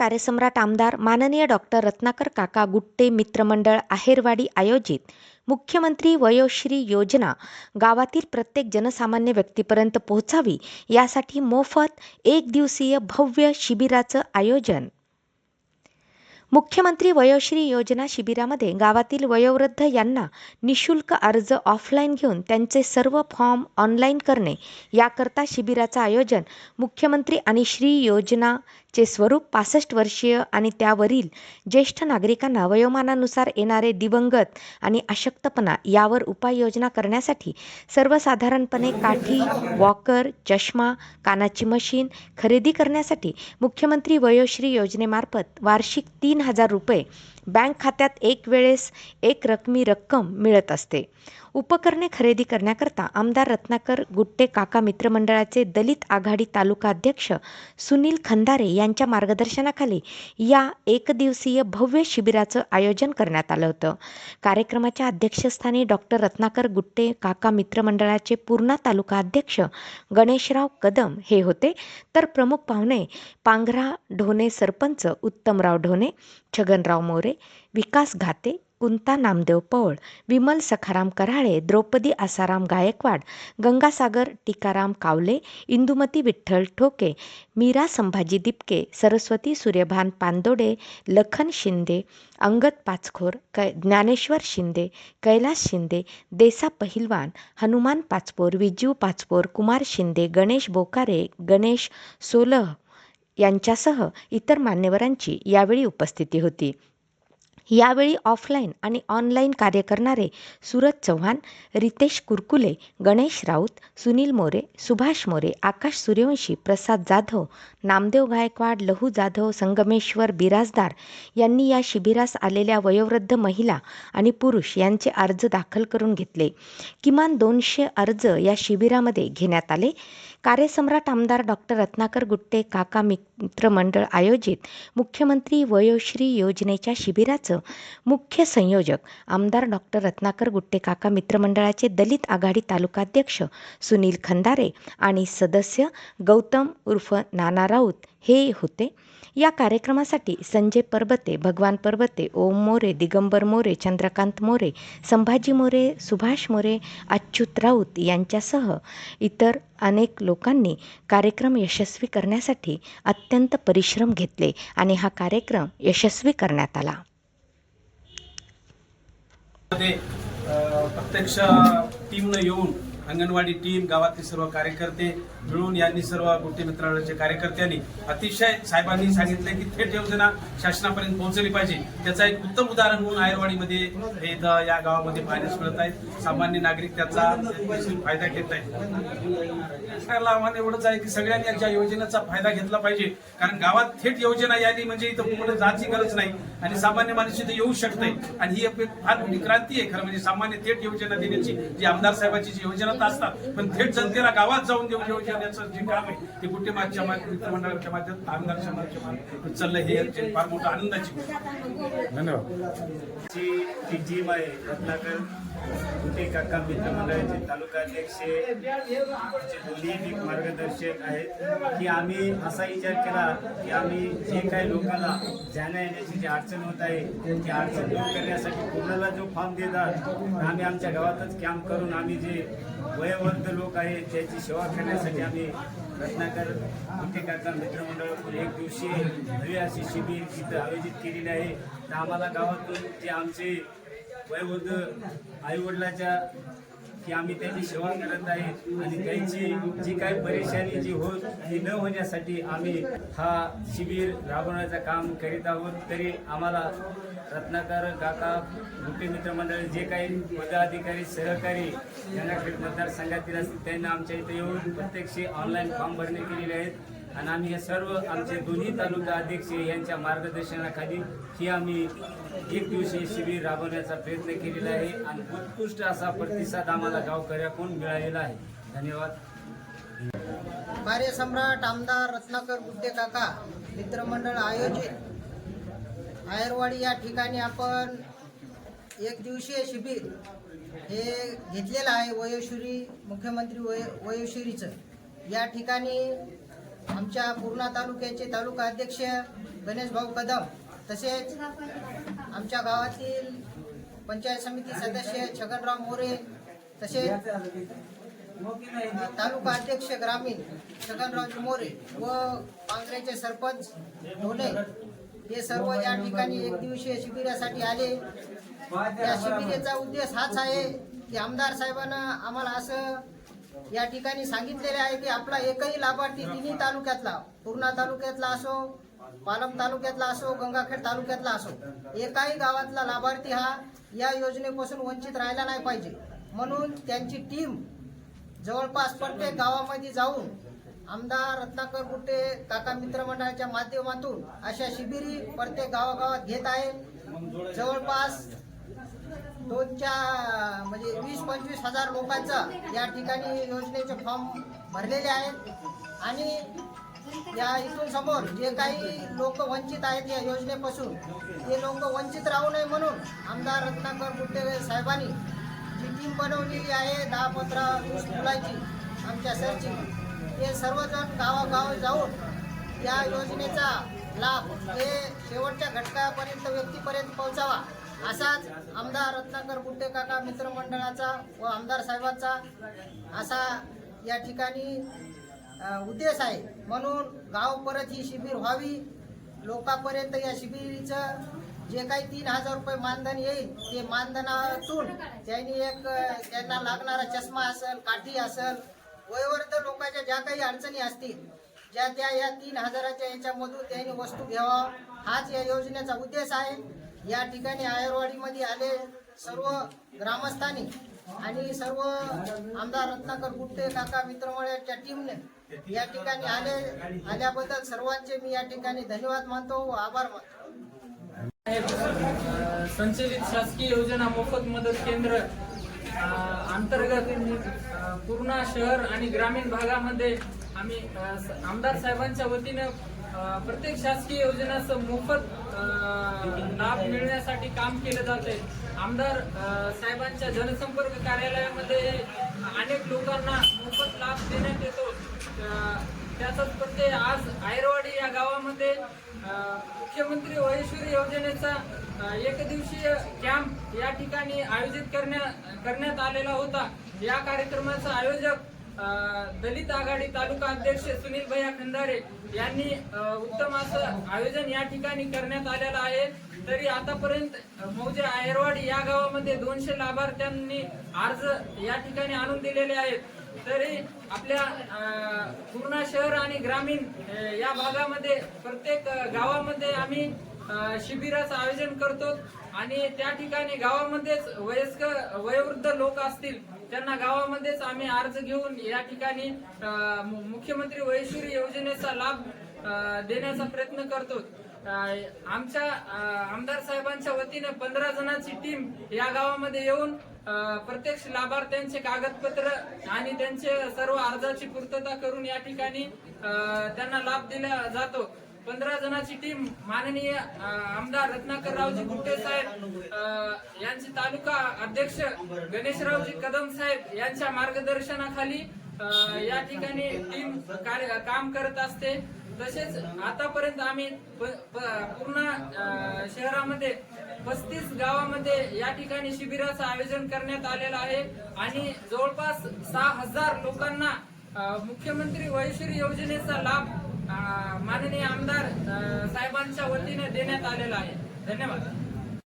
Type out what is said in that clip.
कार्यसम्राट आमदार माननीय डॉक्टर रत्नाकर काका गुट्टे मित्रमंडळ आहेरवाडी आयोजित मुख्यमंत्री वयोश्री योजना गावातील प्रत्येक जनसामान्य व्यक्तीपर्यंत पोहोचावी यासाठी मोफत एक दिवसीय भव्य शिबिराचं आयोजन. मुख्यमंत्री वयोश्री योजना शिबिरामध्ये गावातील वयोवृद्ध यांना निशुल्क अर्ज ऑफलाईन घेऊन त्यांचे सर्व फॉर्म ऑनलाईन करणे याकरता शिबिराचं आयोजन मुख्यमंत्री आणि श्री योजनाचे स्वरूप पासष्ट वर्षीय आणि त्यावरील ज्येष्ठ नागरिकांना वयोमानानुसार येणारे दिवंगत आणि अशक्तपणा यावर उपाययोजना करण्यासाठी सर्वसाधारणपणे काठी वॉकर चष्मा कानाची मशीन खरेदी करण्यासाठी मुख्यमंत्री वयोश्री योजनेमार्फत वार्षिक तीन हजार रुपये. बँक खात्यात एक वेळेस एक रकमी रक्कम मिळत असते. उपकरणे खरेदी करण्याकरता आमदार रत्नाकर गुट्टे काका मित्रमंडळाचे दलित आघाडी तालुका अध्यक्ष सुनील खंदारे यांच्या मार्गदर्शनाखाली या एकदिवसीय भव्य शिबिराचं आयोजन करण्यात आलं होतं. कार्यक्रमाच्या अध्यक्षस्थानी डॉक्टर रत्नाकर गुट्टे काका मित्रमंडळाचे पूर्णा तालुका अध्यक्ष गणेशराव कदम हे होते. तर प्रमुख पाहुणे पांघरा ढोणे सरपंच उत्तमराव ढोणे छगनराव मोरे विकास घाते कुंता नामदेव पौळ विमल सखाराम कराळे द्रौपदी आसाराम गायकवाड गंगासागर टिकाराम कावले इंदुमती विठ्ठल ठोके मीरा संभाजी दिपके सरस्वती सूर्यभान पांदोडे लखन शिंदे अंगद पाचखोर कै ज्ञानेश्वर शिंदे कैलास शिंदे देसा पहिलवान हनुमान पाचपोर विजीव पाचपोर कुमार शिंदे गणेश बोकारे गणेश सोलह यांच्यासह इतर मान्यवरांची यावेळी उपस्थिती होती. यावेळी ऑफलाईन आणि ऑनलाईन कार्य करणारे सुरज चव्हाण रितेश कुरकुले गणेश राऊत सुनील मोरे सुभाष मोरे आकाश सूर्यवंशी प्रसाद जाधव नामदेव गायकवाड लहू जाधव संगमेश्वर बिराजदार यांनी या शिबिरास आलेल्या वयोवृद्ध महिला आणि पुरुष यांचे अर्ज दाखल करून घेतले. किमान दोनशे अर्ज या शिबिरामध्ये घेण्यात आले. कार्यसम्राट आमदार डॉक्टर रत्नाकर गुट्टे काका मिक मित्रमंडळ आयोजित मुख्यमंत्री वयोश्री योजनेच्या शिबिराचं मुख्य संयोजक आमदार डॉक्टर रत्नाकर गुट्टेकाका मित्रमंडळाचे दलित आघाडी तालुकाध्यक्ष सुनील खंदारे आणि सदस्य गौतम उर्फ नाना राऊत हे होते. या कार्यक्रमासाठी संजय परबते भगवान परबते ओम मोरे दिगंबर मोरे चंद्रकांत मोरे संभाजी मोरे सुभाष मोरे अच्युत राऊत यांच्यासह इतर अनेक लोकांनी कार्यक्रम यशस्वी करण्यासाठी अत्यंत परिश्रम घेतले आणि हा कार्यक्रम यशस्वी करण्यात आला. प्रत्यक्ष टीमनं येऊन अंगणवाडी टीम गावातले सर्व कार्यकर्ते मिळून यांनी सर्व गोष्टी मित्रांचे कार्यकर्त्यांनी अतिशय साहेबांनी सांगितलं की थेट योजना शासनापर्यंत पोहोचली पाहिजे. त्याचा एक उत्तम उदाहरण म्हणून आयरवाडीमध्ये हे इथं या गावामध्ये पाहण्यास मिळत आहे. सामान्य नागरिक त्याचा फायदा घेत आहे सरकारला आव्हान एवढंच आहे की सगळ्यांनी याच्या योजनेचा फायदा घेतला पाहिजे. कारण गावात थेट योजना यादी म्हणजे इथं कुठे जायची गरज नाही. आणि सामान्य माणूस इथे येऊ शकते आणि ही फार मोठी क्रांती आहे. खरं म्हणजे सामान्य थेट योजना देण्याची जी आमदार साहेबांची जी योजना तर असतात. पण थेट जनतेला गावात जाऊन देऊ योजनेचं जे काम आहे ते कुठे माझ्या मित्रमंडळाच्या माध्यमात आमदार समाजाच्या माध्यमात चाललं हे फार मोठं आनंदाची धन्यवाद. जी टीम आहे रत्नाकर कुठे काका मित्रमंडळाचे तालुका अध्यक्ष आमचे दोन्ही मार्गदर्शक आहेत. की आम्ही असा विचार केला की आम्ही जे काही लोकांना जाण्या येण्याची जी अडचण होत आहे ती अडचण दूर करण्यासाठी कोणाला जो फॉर्म देतात आम्ही आमच्या गावातच कॅम्प करून आम्ही जे वयोवृद्ध लोक आहेत त्याची सेवा करण्यासाठी आम्ही रत्नाकर कुटे काका मित्रमंडळ एक दिवशी नवी अशी शिबिर तिथं आयोजित केलेली आहे. तर आम्हाला गावातून जे आमचे वयोवृद्ध आईवडिलाच्या की आम्ही त्यांची सेवा करत आहे आणि त्यांची जी काही परेशानी जी होत ती न होण्यासाठी आम्ही हा शिबिर राबवण्याचं काम करीत आहोत. तरी आम्हाला रत्नाकर काका गुप्ते मित्रमंडळ जे काही पदाधिकारी सहकारी यांना मतदारसंघातील असतील त्यांना आमच्या इथे येऊन प्रत्यक्ष ऑनलाईन फॉर्म भरणे केलेले आहेत. आणि आम्ही हे सर्व आमचे दोन्ही तालुका अध्यक्ष यांच्या मार्गदर्शनाखाली ही आम्ही एक दिवशी शिबिर राबवण्याचा प्रयत्न केलेला आहे. आणि उत्कृष्ट असा प्रतिसाद आम्हाला गावकऱ्याकडून मिळालेला आहे. धन्यवाद. कार्यसम्राट आमदार रत्नाकर गुड्डे काका मित्रमंडळ आयोजित. आयरवाडी या ठिकाणी आपण एक दिवसीय शिबिर हे घेतलेलं आहे वयोश्री मुख्यमंत्री वय वयोश्रीचं. या ठिकाणी आमच्या पूर्णा तालुक्याचे तालुका अध्यक्ष गणेश भाऊ कदम तसेच आमच्या गावातील पंचायत समिती सदस्य छगनराव मोरे तसेच तालुका अध्यक्ष ग्रामीण छगनरावजी मोरे व पांगरेचे सरपंच ढोले हे सर्व या ठिकाणी एक दिवसीय शिबिरासाठी आले. या शिबिरेचा उद्देश हाच आहे की आमदार साहेबांना आम्हाला असं या ठिकाणी सांगितलेले आहे की आपला एकही लाभार्थी तिन्ही तालुक्यातला पूर्णा तालुक्यातला असो पालम तालुक्यातला असो गंगाखेड तालुक्यातला असो एकाही गावातला लाभार्थी हा या योजनेपासून वंचित राहिला नाही पाहिजे. म्हणून त्यांची टीम जवळपास प्रत्येक गावामध्ये जाऊन आमदार रत्नाकर गुट्टे काका मित्र मंडळाच्या माध्यमातून अशा शिबिरी प्रत्येक गावागावात घेत आहे. जवळपास दोनच्या म्हणजे वीस पंचवीस हजार लोकांचा या ठिकाणी योजनेचे फॉर्म भरलेले आहेत. आणि या इथून समोर जे काही लोक वंचित आहेत या योजनेपासून ते लोक वंचित राहू नये म्हणून आमदार रत्नाकर गुट्टे साहेबांनी जी टीम बनवलेली आहे दहा पंधरा वीस मुलाची आमच्या सरची ते सर्वजण गावागाव जाऊन या योजनेचा लाभ हे शेवटच्या घटकापर्यंत व्यक्तीपर्यंत पोहोचावा. असाच आमदार रत्नाकर गुट्टे काका मित्रमंडळाचा व आमदार साहेबांचा असा या ठिकाणी उद्देश आहे. म्हणून गाव परत ही शिबिर व्हावी. लोकांपर्यंत या शिबिरीचं जे काही तीन हजार रुपये मानधन येईल ते मानधनातून त्यांनी एक त्यांना लागणारा चष्मा असेल काठी असेल वयोवृद्ध लोकांच्या ज्या काही अडचणी असतील ज्या त्या या तीन हजाराच्या याच्यामधून त्यांनी वस्तू घ्यावा. हाच या योजनेचा उद्देश आहे. या ठिकाणी आयरवाडीमध्ये आले सर्व ग्रामस्थांनी आणि सर्व आमदार रत्नाकर गुट्टे काका मित्रमळ्याच्या टीमने या ठिकाणी आले. आल्याबद्दल सर्वांचे मी या ठिकाणी धन्यवाद मानतो व आभार मानतो. संचलित शासकीय योजना मोफत मदत केंद्र अंतर्गत पूर्णा शहर आणि ग्रामीण भागामध्ये आम्ही आमदार साहेबांच्या वतीनं प्रत्येक शासकीय योजनाचं मोफत लाभ मिळण्यासाठी काम केलं जाते आमदार साहेबांच्या जनसंपर्क कार्यालयामध्ये अनेक लोकांना मोफत लाभ देण्यात येतो. त्याचाच प्रत्यय आज आयरवाडी या गावामध्ये मुख्यमंत्री वयश्री योजनेचा एक दिवसीय कॅम्प या ठिकाणी आयोजित करण्या करण्यात आलेला होता. या कार्यक्रमाचा आयोजक दलित आघाडी तालुका अध्यक्ष सुनील भैया खंदारे यांनी उत्तम असं आयोजन या ठिकाणी करण्यात आलेलं आहे. तरी आतापर्यंत मौजे आयरवाडी या गावामध्ये दोनशे लाभार्थ्यांनी अर्ज या ठिकाणी आणून दिलेले आहेत. तरी आपल्या पूर्णा शहर आणि ग्रामीण या भागामध्ये प्रत्येक गावामध्ये आम्ही शिबिराचं आयोजन करतो. आणि त्या ठिकाणी गावामध्येच वयस्कर वयोवृद्ध लोक असतील त्यांना गावामध्येच आम्ही अर्ज घेऊन या ठिकाणी मुख्यमंत्री वैश्वरी योजनेचा लाभ देण्याचा प्रयत्न करतो. आमच्या आमदार साहेबांच्या वतीने पंधरा जणांची टीम या गावामध्ये येऊन प्रत्यक्ष लाभार्थ्यांचे कागदपत्र आणि त्यांचे सर्व अर्जाची पूर्तता करून या ठिकाणी त्यांना लाभ दिला जातो. पंधरा जणांची टीम माननीय आमदार आमदार रत्नाकररावजी गुट्टे साहेब यांचे तालुका अध्यक्ष गणेशरावजी कदम साहेब यांच्या मार्गदर्शनाखाली या ठिकाणी टीम कार्य काम करत असते. तसेच आतापर्यंत आम्ही प- प- पूर्ण शहरामध्ये पस्तीस गावामध्ये या ठिकाणी शिबिराचं आयोजन करण्यात आलेलं आहे. आणि जवळपास सहा हजार लोकांना मुख्यमंत्री वयश्री योजनेचा लाभ माननीय आमदार साहेबांच्या वतीने देण्यात आलेला आहे. धन्यवाद.